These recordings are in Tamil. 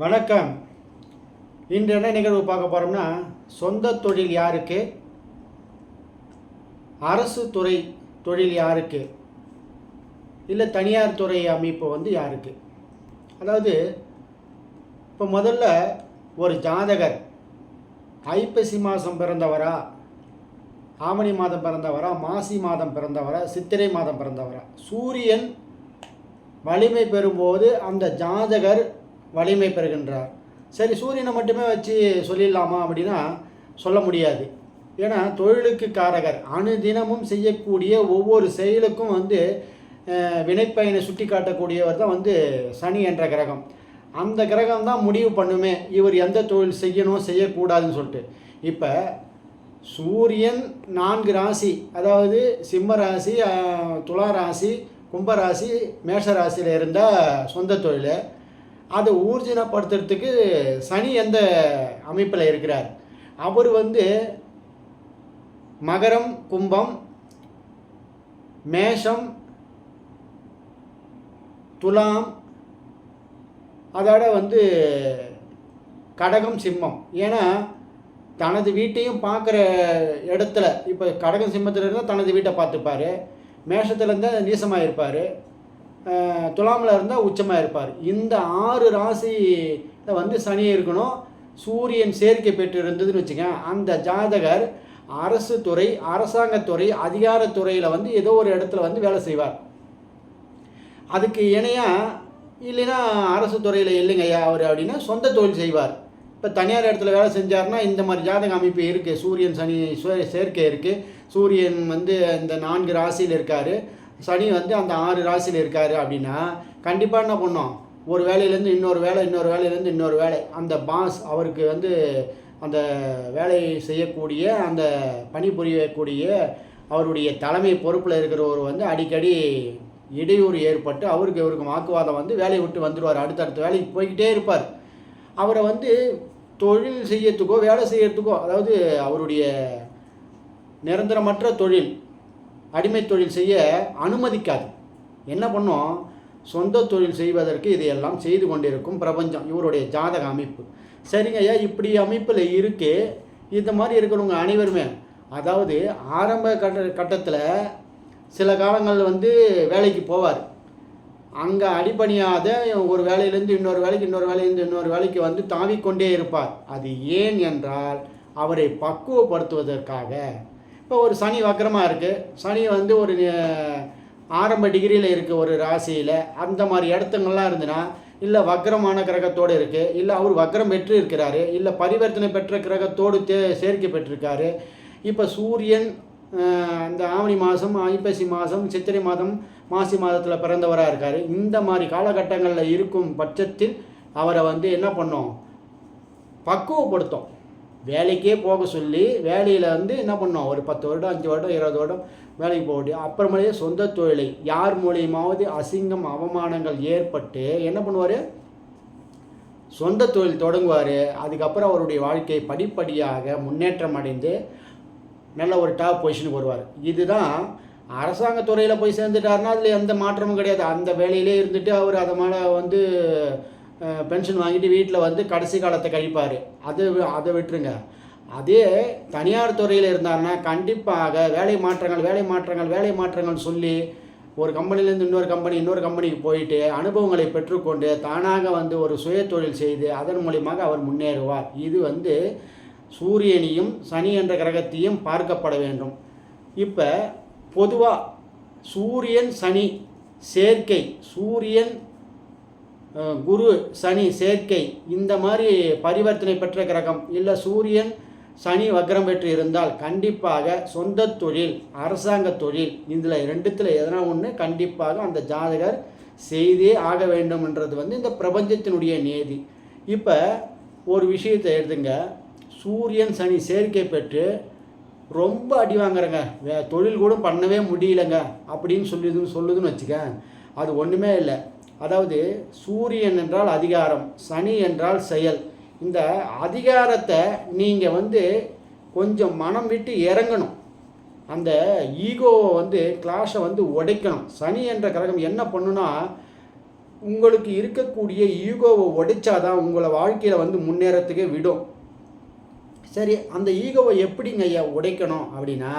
வணக்கம். இன்று என்ன நிகழ்வு பார்க்க போகிறோம்னா சொந்த தொழில் யாருக்கு? அரசு துறை தொழில் யாருக்கு? இல்லை தனியார் துறை அமைப்பு வந்து யாருக்கு? அதாவது இப்போ முதல்ல ஒரு ஜாதகர் ஐப்பசி மாதம் பிறந்தவரா? ஆவணி மாதம் பிறந்தவரா? மாசி மாதம் பிறந்தவரா? சித்திரை மாதம் பிறந்தவரா? சூரியன் வலிமை பெறும்போது அந்த ஜாதகர் வலிமை பெறுகின்றார். சரி சூரியனை மட்டுமே வச்சு சொல்லிடலாமா அப்படின்னா சொல்ல முடியாது. ஏன்னா தொழிலுக்கு காரகர் அணுதினமும் செய்யக்கூடிய ஒவ்வொரு செயலுக்கும் வந்து வினைப்பயனை சுட்டி காட்டக்கூடியவர் தான் வந்து சனி என்ற கிரகம். அந்த கிரகம் தான் முடிவு பண்ணுமே இவர் எந்த தொழில் செய்யணும் செய்யக்கூடாதுன்னு சொல்லிட்டு. இப்போ சூரியன் நான்கு ராசி அதாவது சிம்ம ராசி அஹ், துலா ராசி கும்பராசி மேஷ ராசியில் இருந்தால் சொந்த தொழில். அதை ஊர்ஜினப்படுத்துறதுக்கு சனி எந்த அமைப்பில் இருக்கிறார்? அவர் வந்து மகரம் கும்பம் மேஷம் துலாம் அதோட வந்து கடகம் சிம்மம். ஏன்னா தனது வீட்டையும் பார்க்குற இடத்துல இப்போ கடகம் சிம்மத்தில் இருந்தால் தனது வீட்டை பார்த்துப்பாரு. மேஷத்தில் இருந்தால் நீசமாக இருப்பார் துலாமில் இருந்தால் உச்சமாக இருப்பார். இந்த ஆறு ராசியில் வந்து சனி இருக்கணும். சூரியன் சேர்க்கை பெற்று இருந்ததுன்னு வச்சுக்கேன் அந்த ஜாதகர் அரசு துறை அரசாங்கத்துறை அதிகாரத்துறையில் வந்து ஏதோ ஒரு இடத்துல வந்து வேலை செய்வார். அதுக்கு இணையாக இல்லைன்னா அரசு துறையில் இல்லைங்க ஐயா அவர் அப்படின்னா சொந்த தொழில் செய்வார். இப்போ தனியார் இடத்துல வேலை செஞ்சார்னா இந்த மாதிரி ஜாதக அமைப்பு இருக்குது சூரியன் சனி சே- சேர்க்கை இருக்குது சூரியன் வந்து இந்த நான்கு ராசியில் இருக்கார். சனி வந்து அந்த ஆறு ராசியில் இருக்கார் அப்படின்னா கண்டிப்பாக என்ன பண்ணோம்? ஒரு வேலையிலேருந்து இன்னொரு வேலை இன்னொரு வேலையிலேருந்து இன்னொரு வேலை. அந்த பாஸ் அவருக்கு வந்து அந்த வேலை செய்யக்கூடிய அந்த பணிபுரியக்கூடிய அவருடைய தலைமை பொறுப்பில் இருக்கிறவர் வந்து அடிக்கடி இடையூறு ஏற்பட்டு அவருக்கு இவருக்கு வாக்குவாதம் வந்து வேலையை விட்டு வந்துடுவார் அடுத்தடுத்த வேலைக்கு போய்கிட்டே இருப்பார். அவரை வந்து தொழில் செய்யறதுக்கோ வேலை செய்யறதுக்கோ அதாவது அவருடைய நிரந்தரமற்ற தொழில் அடிமை தொழில் செய்ய அனுமதிக்காது. என்ன பண்ணும்? சொந்த தொழில் செய்வதற்கு இதையெல்லாம் செய்து கொண்டிருக்கும் பிரபஞ்சம் இவருடைய ஜாதக அமைப்பு. சரிங்க ஐயா இப்படி அமைப்பில் இருக்கு இந்த மாதிரி இருக்கிறவங்க அனைவருமே அதாவது ஆரம்ப கட்ட கட்டத்தில் சில காலங்களில் வந்து வேலைக்கு போவார். அங்கே அடிபணியாத ஒரு வேலையிலேருந்து இன்னொரு வேலைக்கு இன்னொரு வேலையிலேருந்து இன்னொரு வேலைக்கு வந்து தாவிக்கொண்டே இருப்பார். அது ஏன் என்றால் அவரை பக்குவப்படுத்துவதற்காக. இப்போ ஒரு சனி வக்கரமாக இருக்குது சனி வந்து ஒரு ஆரம்ப டிகிரியில் இருக்குது ஒரு ராசியில். அந்த மாதிரி இடத்துங்கள்லாம் இருந்துன்னா இல்லை வக்கரமான கிரகத்தோடு இருக்குது இல்லை அவர் வக்கரம் பெற்று இருக்கிறாரு இல்லை பரிவர்த்தனை பெற்ற கிரகத்தோடு தே சேர்க்கை பெற்றிருக்காரு. இப்போ சூரியன் அந்த இந்த ஆவணி மாதம் ஐப்பசி மாதம் சித்திரை மாதம் மாசி மாதத்தில் பிறந்தவராக இருக்கார். இந்த மாதிரி காலகட்டங்களில் இருக்கும் பட்சத்தில் அவரை வந்து என்ன பண்ணோம்? பக்குவப்படுத்தும். வேலைக்கே போக சொல்லி வேலையில் வந்து என்ன பண்ணோம்? ஒரு பத்து வருடம் அஞ்சு வருடம் இருபது வருடம் வேலைக்கு போக முடியும் அப்புறமேலே சொந்த தொழிலை யார் மூலியமாவது அசிங்கம் அவமானங்கள் ஏற்பட்டு என்ன பண்ணுவார்? சொந்த தொழில் தொடங்குவார். அதுக்கப்புறம் அவருடைய வாழ்க்கை படிப்படியாக முன்னேற்றம் அடைந்து நல்ல ஒரு டாப் பொசிஷனுக்கு வருவார். இதுதான் அரசாங்க துறையில் போய் சேர்ந்துட்டாருன்னா அதில் எந்த மாற்றமும் கிடையாது. அந்த வேலையிலே இருந்துட்டு அவர் அதை மேலே வந்து பென்ஷன் வாங்கிட்டு வீட்டில் வந்து கடைசி காலத்தை கழிப்பார். அது அதை விட்டுருங்க. அதே தனியார் துறையில் இருந்தாருன்னா கண்டிப்பாக வேலை மாற்றங்கள் வேலை மாற்றங்கள் வேலை மாற்றங்கள் சொல்லி ஒரு கம்பெனிலேருந்து இன்னொரு கம்பெனி இன்னொரு கம்பெனிக்கு போயிட்டு அனுபவங்களை பெற்றுக்கொண்டு தானாக வந்து ஒரு சுய தொழில் செய்து அதன் மூலியமாக அவர் முன்னேறுவார். இது வந்து சூரியனையும் சனி என்ற கிரகத்தையும் பார்க்கப்பட வேண்டும். இப்போ பொதுவாக சூரியன் சனி சேர்க்கை சூரியன் குரு சனி சேர்க்கை இந்த மாதிரி பரிவர்த்தனை பெற்ற கிரகம் இல்லை சூரியன் சனி வக்ரம் பெற்று இருந்தால் கண்டிப்பாக சொந்த தொழில் அரசாங்க தொழில் இதில் ரெண்டுத்தில் எதனா ஒன்று கண்டிப்பாக அந்த ஜாதகர் செய்தே ஆக வேண்டும்ன்றது வந்து இந்த பிரபஞ்சத்தினுடைய நேதி. இப்போ ஒரு விஷயத்தை எடுத்துங்க. சூரியன் சனி சேர்க்கை பெற்று ரொம்ப அடி வாங்குறேங்க. வே தொழில் கூட பண்ணவே முடியலங்க. அப்படின்னு சொல்லிதுன்னு சொல்லுதுன்னு வச்சுக்க அது ஒன்றுமே இல்லை. அதாவது சூரியன் என்றால் அதிகாரம் சனி என்றால் செயல். இந்த அதிகாரத்தை நீங்கள் வந்து கொஞ்சம் மனம் விட்டு இறங்கணும். அந்த ஈகோவை வந்து கிளாஷை வந்து உடைக்கணும். சனி என்ற கிரகம் என்ன பண்ணுனா உங்களுக்கு இருக்கக்கூடிய ஈகோவை உடைச்சாதான் உங்களை வாழ்க்கையில் வந்து முன்னேறத்துக்கே விடும். சரி அந்த ஈகோவை எப்படிங்க ஐயா உடைக்கணும் அப்படின்னா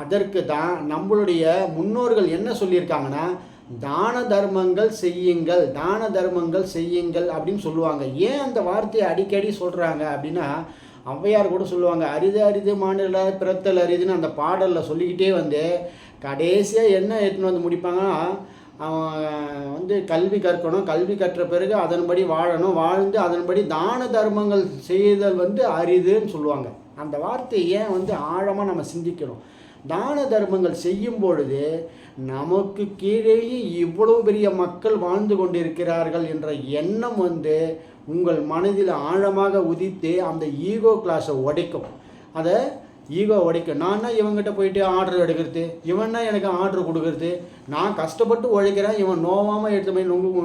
அதற்கு தான் நம்மளுடைய முன்னோர்கள் என்ன சொல்லியிருக்காங்கன்னா தான தர்மங்கள் செய்யுங்கள் தான தர்மங்கள் செய்யுங்கள் அப்படின்னு சொல்லுவாங்க. ஏன் அந்த வார்த்தையை அடிக்கடி சொல்கிறாங்க அப்படின்னா ஔவையார் கூட சொல்லுவாங்க அரிது அரிது மாநில பிறத்தல் அரிதுன்னு அந்த பாடலில் சொல்லிக்கிட்டே வந்து கடைசியாக என்ன எடுத்துன்னு வந்து முடிப்பாங்கன்னா அவன் வந்து கல்வி கற்கணும் கல்வி கற்ற பிறகு அதன்படி வாழணும் வாழ்ந்து அதன்படி தான தர்மங்கள் செய்தல் வந்து அரிதுன்னு சொல்லுவாங்க. அந்த வார்த்தையை ஏன் வந்து ஆழமாக நம்ம சிந்திக்கணும்? தான தர்மங்கள் செய்யும் பொழுது நமக்கு கீழேயே இவ்வளவு பெரிய மக்கள் வாழ்ந்து கொண்டிருக்கிறார்கள் என்ற எண்ணம் வந்து உங்கள் மனதில் ஆழமாக உதித்து அந்த ஈகோ கிளாஸை உடைக்கும். அதை ஈகோ உடைக்கும். நான் தான் இவங்ககிட்ட போயிட்டு ஆர்டர் எடுக்கிறது. இவன் தான் எனக்கு ஆர்டர் கொடுக்கறது. நான் கஷ்டப்பட்டு உழைக்கிறேன். இவன் நோவாமல் எடுத்து போய் நொங்கு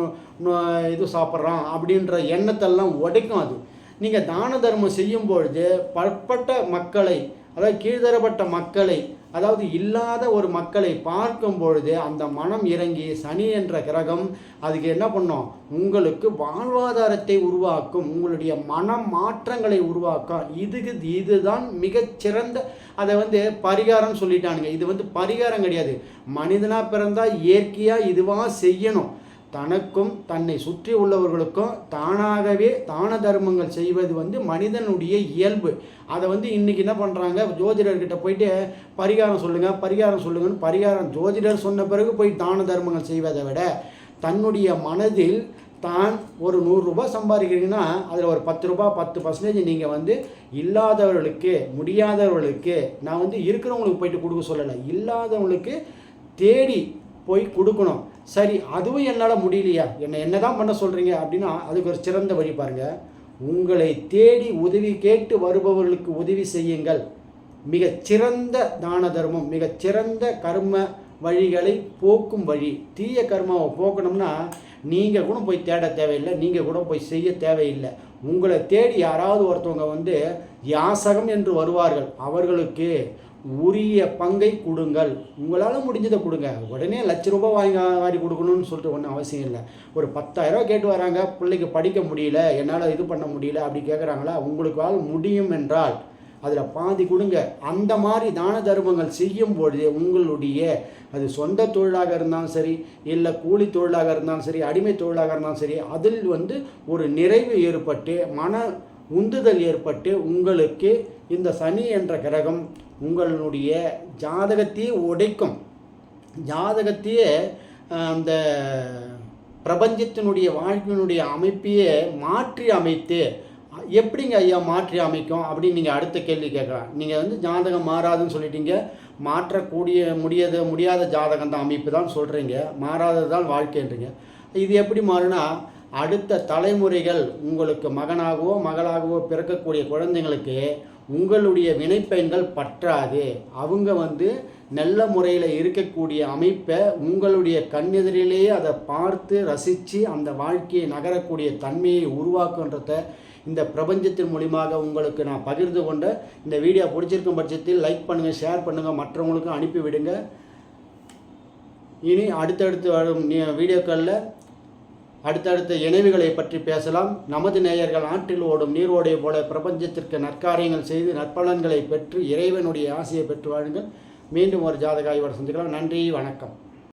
இது சாப்பிட்றான் அப்படின்ற எண்ணத்தெல்லாம் உடைக்கும் அது. நீங்கள் தான தர்மம் செய்யும் பொழுது பற்பட்ட மக்களை அதாவது கீழ்தரப்பட்ட மக்களை அதாவது இல்லாத ஒரு மக்களை பார்க்கும் பொழுது அந்த மனம் இறங்கி சனி என்ற கிரகம் அதுக்கு என்ன பண்ணும்? உங்களுக்கு வாழ்வாதாரத்தை உருவாக்கும் உங்களுடைய மன மாற்றங்களை உருவாக்கும். இதுக்கு இதுதான் மிகச்சிறந்த அதை வந்து பரிகாரம் சொல்லிட்டானுங்க. இது வந்து பரிகாரம் கிடையாது. மனிதனாக பிறந்தால் இயற்கையாக இதுவாக செய்யணும். தனக்கும் தன்னை சுற்றி உள்ளவர்களுக்கும் தானாகவே தான தர்மங்கள் செய்வது வந்து மனிதனுடைய இயல்பு. அதை வந்து இன்றைக்கி என்ன பண்ணுறாங்க ஜோதிடர்கிட்ட போயிட்டு பரிகாரம் சொல்லுங்கள் பரிகாரம் சொல்லுங்கன்னு பரிகாரம் ஜோதிடர் சொன்ன பிறகு போய் தான தர்மங்கள் செய்வதை விட தன்னுடைய மனதில் தான் ஒரு நூறுரூபா சம்பாதிக்கிறீங்கன்னா அதில் ஒரு பத்து ரூபா பத்து பர்சன்டேஜ் நீங்கள் வந்து இல்லாதவர்களுக்கு முடியாதவர்களுக்கு நான் வந்து இருக்கிறவங்களுக்கு போயிட்டு கொடுக்க சொல்லலை. இல்லாதவங்களுக்கு தேடி போய் கொடுக்கணும். சரி அதுவும் என்னால் முடியலையா. என்னை என்ன தான் பண்ண சொல்கிறீங்க அப்படின்னா அதுக்கு ஒரு சிறந்த வழி பாருங்கள் உங்களை தேடி உதவி கேட்டு வருபவர்களுக்கு உதவி செய்யுங்கள். மிகச் சிறந்த தான தர்மம் மிகச் சிறந்த கர்ம வழிகளை போக்கும் வழி. தீய கர்மாவை போக்கணும்னா நீங்கள் கூட போய் தேட தேவையில்லை நீங்கள் கூட போய் செய்ய தேவையில்லை. உங்களை தேடி யாராவது ஒருத்தவங்க வந்து யாசகம் என்று வருவார்கள். அவர்களுக்கு உரிய பங்கை கொடுங்கள். உங்களால் முடிஞ்சதை கொடுங்க. உடனே லட்ச ரூபாய் வாங்கி வாரி கொடுக்கணும்னு சொல்லிட்டு ஒன்றும் அவசியம் இல்லை. ஒரு பத்தாயிரரூவா கேட்டு வராங்க. பிள்ளைக்கு படிக்க முடியல. என்னால் இது பண்ண முடியல அப்படி கேட்குறாங்களா உங்களுக்கால் முடியும் என்றால் அதில் பாதி கொடுங்க. அந்த மாதிரி தான தர்மங்கள் செய்யும் பொழுது உங்களுடைய அது சொந்த தொழிலாக இருந்தாலும் சரி இல்லை கூலி தொழிலாக இருந்தாலும் சரி அடிமை தொழிலாக இருந்தாலும் சரி அதில் வந்து ஒரு நிறைவு ஏற்பட்டு மன உந்துதல் ஏற்பட்டு உங்களுக்கு இந்த சனி என்ற கிரகம் உங்களுடைய ஜாதகத்தையே உடைக்கும். ஜாதகத்தையே அந்த பிரபஞ்சத்தினுடைய வாழ்க்கையினுடைய அமைப்பையே மாற்றி அமைத்து எப்படிங்க ஐயா மாற்றி அமைக்கும் அப்படின்னு நீங்கள் அடுத்த கேள்வி கேட்கலாம். நீங்கள் வந்து ஜாதகம் மாறாதுன்னு சொல்லிட்டீங்க. மாற்றக்கூடிய முடியாத முடியாத ஜாதகம் தான் அமைப்பு தான் சொல்கிறீங்க மாறாதது தான் வாழ்க்கைன்றீங்க. இது எப்படி மாறுனா அடுத்த தலைமுறைகள் உங்களுக்கு மகனாகவோ மகளாகவோ பிறக்கக்கூடிய குழந்தைங்களுக்கு உங்களுடைய வினைப்பயன்கள் பற்றாது. அவங்க வந்து நல்ல முறையில் இருக்கக்கூடிய அமைப்பை உங்களுடைய கண்ணெதிரிலேயே அதை பார்த்து ரசித்து அந்த வாழ்க்கையை நகரக்கூடிய தன்மையை உருவாக்குன்றத இந்த பிரபஞ்சத்தின் மூலியமாக உங்களுக்கு நான் பகிர்ந்து கொண்ட இந்த வீடியோ பிடிச்சிருக்கும் பட்சத்தில் லைக் பண்ணுங்கள் ஷேர் பண்ணுங்கள் மற்றவங்களுக்கும் அனுப்பி விடுங்க. இனி அடுத்தடுத்து வரும் வீடியோக்களில் அடுத்தடுத்த இணைவுகளை பற்றி பேசலாம். நமது நேயர்கள் ஆற்றில் ஓடும் நீரோடை போல பிரபஞ்சத்திற்கு நற்காரியங்கள் செய்து நற்பலன்களை பெற்று இறைவனுடைய ஆசையை பெற்று வாழுங்கள். மீண்டும் ஒரு ஜாதக சந்திக்கலாம். நன்றி வணக்கம்.